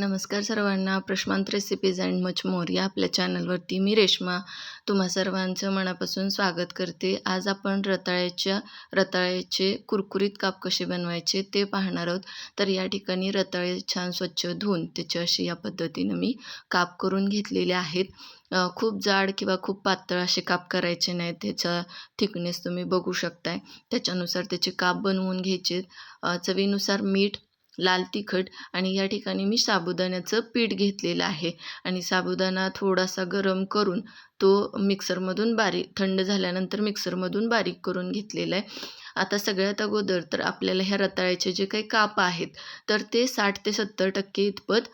नमस्कार सर्वांना. प्रश्मांत recipes and much more या आपल्या चॅनलवरती मी रेश्मा तुम्हा सर्वांचं मनापासून स्वागत करते. आज आपण रताळ्याच्या रताळ्याचे कुरकुरीत काप कसे बनवायचे ते पाहणार आहोत. तर या ठिकाणी रताळे छान स्वच्छ धुवून त्याचे अशी या पद्धतीनं मी काप करून घेतलेले आहेत. खूप जाड किंवा खूप पातळ असे काप करायचे नाहीत. त्याचा थिकनेस तुम्ही बघू शकताय. त्याच्यानुसार त्याचे काप बनवून घ्यायचे. चवीनुसार मीठ लाल तिखट आणि या ठिकाणी मी साबुदाण्याचं पीठ घेतलेलं आहे. आणि साबुदाणा थोडासा गरम करून तो मिक्सरमधून बारीक थंड झाल्यानंतर मिक्सरमधून बारीक करून घेतलेला आहे. आता सगळ्यात अगोदर तर आपल्याला ह्या रताळ्याचे जे काही काप आहेत तर ते साठ ते सत्तर टक्के इतपत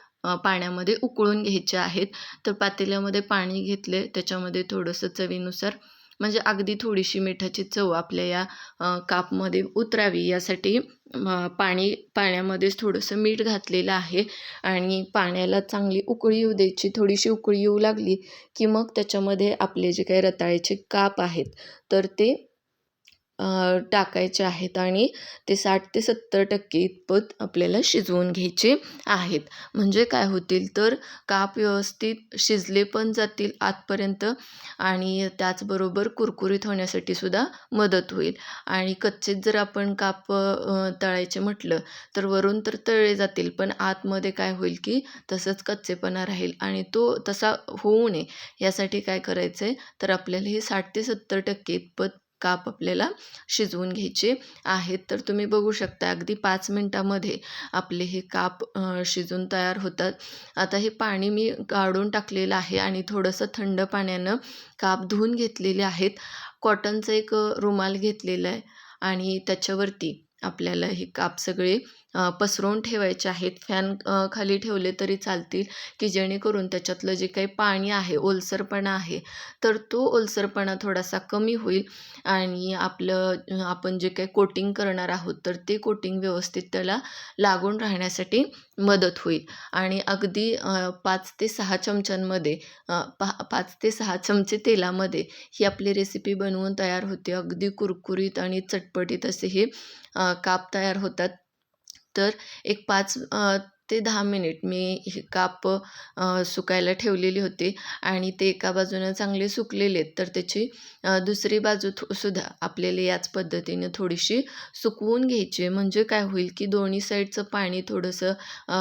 पाण्यामध्ये उकळून घ्यायचे आहेत. तर पातेल्यामध्ये पाणी घेतले त्याच्यामध्ये थोडंसं चवीनुसार म्हणजे अगदी थोडीशी मिठाची चव आपल्या या कापमध्ये उतरावी यासाठी पाणी पाण्यामध्येच थोडंसं मीठ घातलेलं आहे. आणि पाण्याला चांगली उकळी येऊ द्यायची. थोडीशी उकळी येऊ लागली की मग त्याच्यामध्ये आपले जे काही रताळ्याचे काप आहेत तर ते टाकायचे आहेत आणि ते साठ ते सत्तर टक्के इतपत आपल्याला शिजवून घ्यायचे आहेत. म्हणजे काय होतील तर काप व्यवस्थित शिजले पण जातील आतपर्यंत आणि त्याचबरोबर कुरकुरीत होण्यासाठी सुद्धा मदत होईल. आणि कच्चेच जर आपण काप तळायचे म्हटलं तर वरून तर तळले जातील पण आतमध्ये काय होईल की तसंच कच्चेपणा राहील आणि तो तसा होऊ नये. यासाठी काय करायचं आहे तर आपल्याला हे साठ ते सत्तर टक्के इतपत काप आपल्याला शिजवून घ्यायचे आहेत. तर तुम्ही बघू शकता अगदी पाच मिनटामध्ये आपले हे काप शिजून तयार होतात. आता हे पाणी मी काढून टाकलेलं आहे आणि थोडंसं थंड पाण्यानं काप धुवून घेतलेले आहेत. कॉटनचं एक रुमाल घेतलेला आहे आणि त्याच्यावरती आपल्याला हे काप सगळे पसरवून ठेवायचे आहेत. फॅन खाली ठेवले तरी चालतील की जेणेकरून त्याच्यातलं जे काही पाणी आहे ओलसरपणा आहे तर तो ओलसरपणा थोडासा कमी होईल आणि आपलं आपण जे काही कोटिंग करणार आहोत तर ते कोटिंग व्यवस्थित त्याला लागून राहण्यासाठी मदत होईल. आणि अगदी पाच ते सहा चमच्यांमध्ये पा पाच ते सहा चमचे तेलामध्ये ही आपली रेसिपी बनवून तयार होते. अगदी कुरकुरीत आणि चटपटीत असे हे काप तयार होतात. तर एक पाच ते दहा मिनिट मी हे काप सुकायला ठेवलेली होती आणि ते एका बाजूनं चांगले सुकलेले आहेत. तर त्याची दुसरी बाजू सुद्धा आपल्याला याच पद्धतीने थोडीशी सुकवून घ्यायची म्हणजे काय होईल की दोन्ही साईडचं पाणी थोडंसं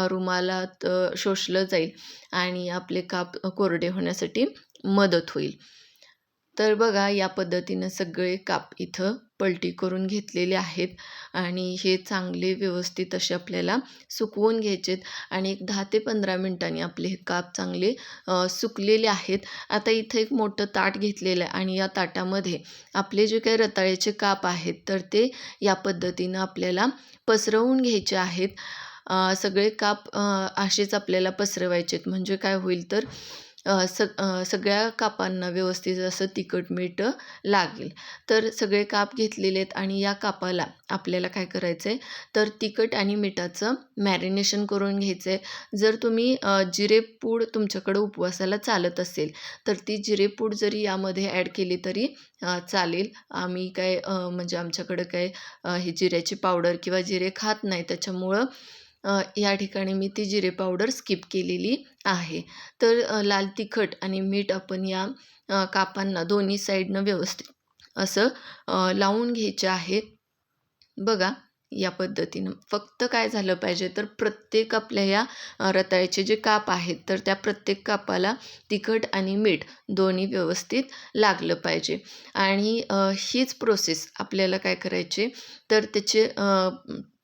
रुमालात शोषलं जाईल आणि आपले काप कोरडे होण्यासाठी मदत होईल. तर बघा या पद्धतीनं सगळे काप इथं पलटी करून घेतलेले आहेत आणि हे चांगले व्यवस्थित असे आपल्याला सुकवून घ्यायचेत आणि एक दहा ते पंधरा मिनटांनी आपले हे काप चांगले सुकलेले आहेत. आता इथं एक मोठं ताट घेतलेलं आहे आणि या ताटामध्ये आपले जे काही रताळ्याचे काप आहेत तर ते या पद्धतीनं आपल्याला पसरवून घ्यायचे आहेत. सगळे काप असेच आपल्याला पसरवायचे आहेत म्हणजे काय होईल तर सग सगळ्या कापांना व्यवस्थित असं तिखट मीठ लागेल. तर सगळे काप घेतलेले आहेत आणि या कापाला आपल्याला काय करायचं आहे तर तिखट आणि मिठाचं मॅरिनेशन करून घ्यायचं आहे जर तुम्ही जिरेपूड तुमच्याकडं उपवासाला चालत असेल तर ती जिरेपूड जरी यामध्ये ॲड केली तरी चालेल. आम्ही काय म्हणजे आमच्याकडं काय हे जिऱ्याची पावडर किंवा जिरे खात नाही त्याच्यामुळं या ठिकाणी मी ती जिरे पावडर स्किप केलेली आहे. तर लाल तिखट आणि मीठ आपण या कापांना दोन्ही साईडनं व्यवस्थित असं लावून घ्यायचे आहे. बघा या पद्धतीनं. फक्त काय झालं पाहिजे तर प्रत्येक आपल्या या रताळ्याचे जे काप आहेत तर त्या प्रत्येक कापाला तिखट आणि मीठ दोन्ही व्यवस्थित लागलं पाहिजे. आणि हीच प्रोसेस आपल्याला काय करायची? तर त्याचे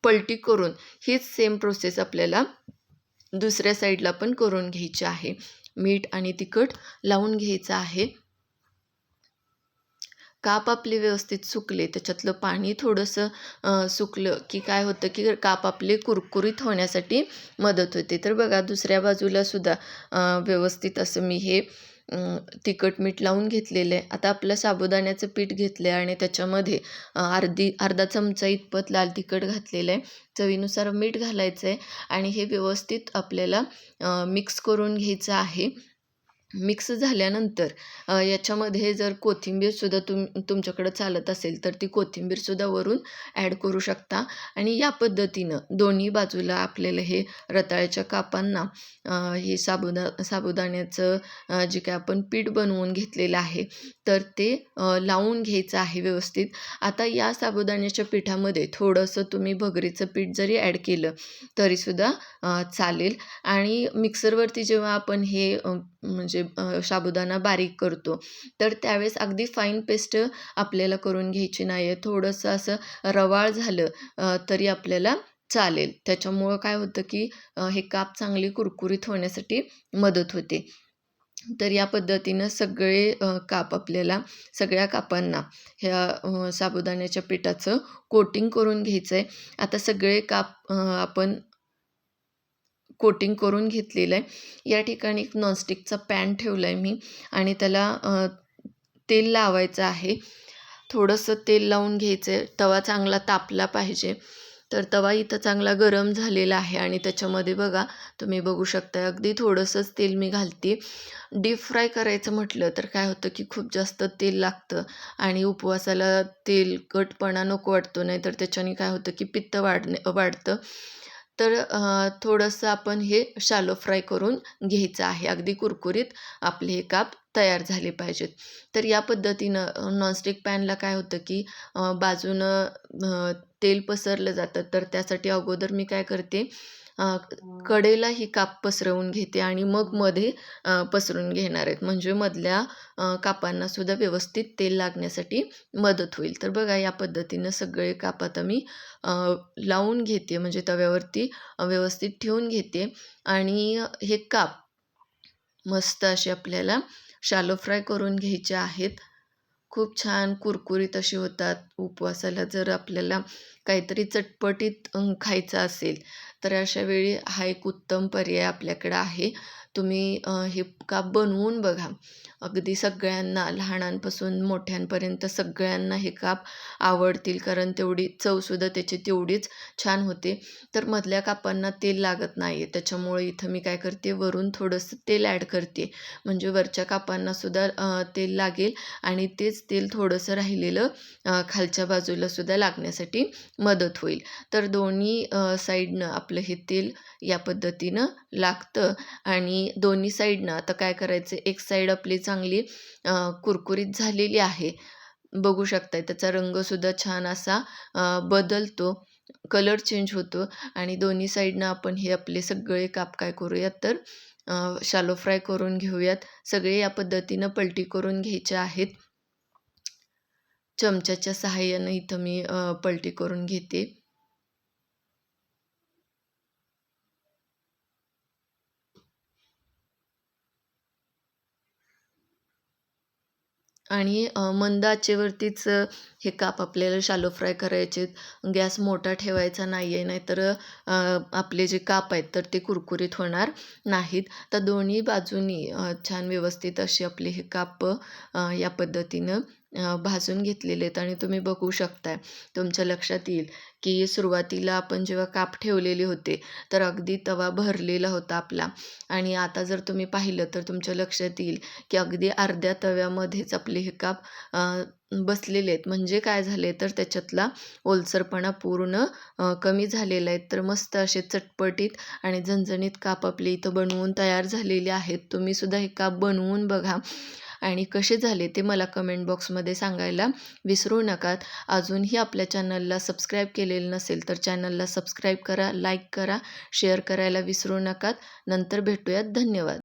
पलटी करून हीच सेम प्रोसेस आपल्याला दुसऱ्या साईडला पण करून घ्यायची आहे. मीठ आणि तिखट लावून घ्यायचं आहे. काप आपले व्यवस्थित सुकले त्याच्यातलं पाणी थोडंसं सुकलं की काय होतं की काप आपले कुरकुरीत होण्यासाठी मदत होते. तर बघा दुसऱ्या बाजूला सुद्धा व्यवस्थित असं मी हे तिखट मीठ लावून घेतलेलं. आहे आता आपलं साबुदाण्याचं पीठ घेतलं आहे आणि त्याच्यामध्ये अर्धी अर्धा चमचा इतपत लाल तिखट घातलेलं. आहे चवीनुसार मीठ घालायचं आहे आणि हे व्यवस्थित आपल्याला मिक्स करून घ्यायचं आहे. मिक्स झाल्यानंतर याच्यामध्ये जर कोथिंबीरसुद्धा तुम तुमच्याकडं चालत असेल तर ती कोथिंबीरसुद्धा वरून ॲड करू शकता. आणि या पद्धतीनं दोन्ही बाजूला आपल्याला हे रताळ्याच्या कापांना हे साबुदा साबुदाण्याचं जे काय आपण पीठ बनवून घेतलेलं आहे तर ते लावून घ्यायचं आहे व्यवस्थित. आता या साबुदाण्याच्या पिठामध्ये थोडंसं तुम्ही भगरीचं पीठ जरी ॲड केलं तरीसुद्धा चालेल. आणि मिक्सरवरती जेव्हा आपण हे म्हणजे म्हणजे साबुदाणा बारीक करतो. तर त्यावेळेस अगदी फाईन पेस्ट आपल्याला करून घ्यायची नाही आहे थोडंसं असं रवाळ झालं तरी आपल्याला चालेल. त्याच्यामुळं काय होतं की हे काप चांगली कुरकुरीत होण्यासाठी मदत होते. तर या पद्धतीनं सगळे काप आपल्याला सगळ्या कापांना ह्या साबुदाण्याच्या पिठाचं कोटिंग करून घ्यायचं आहे आता सगळे काप आपण कोटिंग करून घेतलेलं आहे. या ठिकाणी एक नॉनस्टिकचा पॅन ठेवला आहे मी आणि त्याला तेल लावायचं आहे. थोडंसं तेल लावून घ्यायचं आहे तवा चांगला तापला पाहिजे. तर तवा इथं चांगला गरम झालेला आहे आणि त्याच्यामध्ये बघा तुम्ही बघू शकता अगदी थोडंसंच तेल मी घालते. डीप फ्राय करायचं म्हटलं तर काय होतं की खूप जास्त तेल लागतं आणि उपवासाला तेलकटपणा नको वाटतो नाही तर त्याच्याने काय होतं की पित्त वाढणे वाढतं. तर थोडंसं आपण हे शालो फ्राय करून घ्यायचं आहे. अगदी कुरकुरीत आपले हे काप तयार झाले पाहिजेत. तर या पद्धतीनं नॉनस्टिक पॅनला काय होतं की बाजूनं तेल पसरलं जातं. तर त्यासाठी अगोदर मी काय करते कडेला ही काप पसरवून घेते आणि मग मध्ये पसरून घेणार आहेत. म्हणजे मधल्या अ, कापांना सुद्धा व्यवस्थित तेल लागण्यासाठी मदत होईल. तर बघा या पद्धतीनं सगळे काप आता मी लावून घेते. म्हणजे तव्यावरती व्यवस्थित ठेवून घेते. आणि हे काप मस्त असे आपल्याला शालो फ्राय करून घ्यायचे आहेत. खूप छान कुरकुरीत असे होतात. उपवासाला जर आपल्याला काहीतरी चटपटीत खायचं असेल तर अशा वेळी हा एक उत्तम पर्याय आपल्याकडं आहे. तुम्ही हे काप बनवून बघा. अगदी सगळ्यांना लहानांपासून मोठ्यांपर्यंत सगळ्यांना हे काप आवडतील कारण तेवढी चवसुद्धा त्याची तेवढीच छान होते. तर मधल्या कापांना तेल लागत नाही आहे त्याच्यामुळे इथं मी काय करते वरून थोडंसं तेल ॲड करते. म्हणजे वरच्या कापांनासुद्धा तेल लागेल आणि तेच तेल थोडंसं राहिलेलं खालच्या बाजूलासुद्धा लागण्यासाठी मदत होईल. तर दोन्ही साईडनं आपलं हे तेल या पद्धतीनं लागतं आणि दोन्ही साईडनं आता काय करायचं एक साईड आपली चांगली कुरकुरीत झालेली आहे. बघू शकताय त्याचा रंगसुद्धा छान असा बदलतो कलर चेंज होतो आणि दोन्ही साईडनं आपण हे आपले सगळे काप काय करूयात तर शालो फ्राय करून घेऊयात. सगळे या पद्धतीनं पलटी करून घ्यायचे आहेत. चमच्याच्या सहाय्यानं इथं मी पलटी करून घेते. आणि मंद आचेवरतीच हे काप आपल्याला शालो फ्राय करायचे गॅस मोठा ठेवायचा नाही आहे नाहीतर आपले जे काप आहेत तर ते कुरकुरीत होणार नाहीत. तर दोन्ही बाजूनी छान व्यवस्थित असे आपले हे काप या पद्धतीनं भाजून घेतलेले आहेत आणि तुम्ही बघू शकताय. तुमच्या लक्षात येईल की सुरुवातीला आपण जेव्हा काप ठेवलेले होते तर अगदी तवा भरलेला होता आपला. आणि आता जर तुम्ही पाहिलं तर तुमच्या लक्षात येईल की अगदी अर्ध्या तव्यामध्येच आपले हे काप बसलेले आहेत. म्हणजे काय झाले तर त्याच्यातला ओलसरपणा पूर्ण कमी झालेला आहे. तर मस्त असे चटपटीत आणि झणझणीत काप आपले इथं बनवून तयार झालेले आहेत. तुम्ही सुद्धा हे काप बनवून बघा. आणि कसे झाले ते मला कमेंट बॉक्समध्ये सांगायला विसरू नकात अजूनही आपल्या चॅनलला सबस्क्राईब केलेलं नसेल तर चॅनलला सबस्क्राईब करा लाईक करा शेअर करायला विसरू नकात नंतर भेटूयात. धन्यवाद.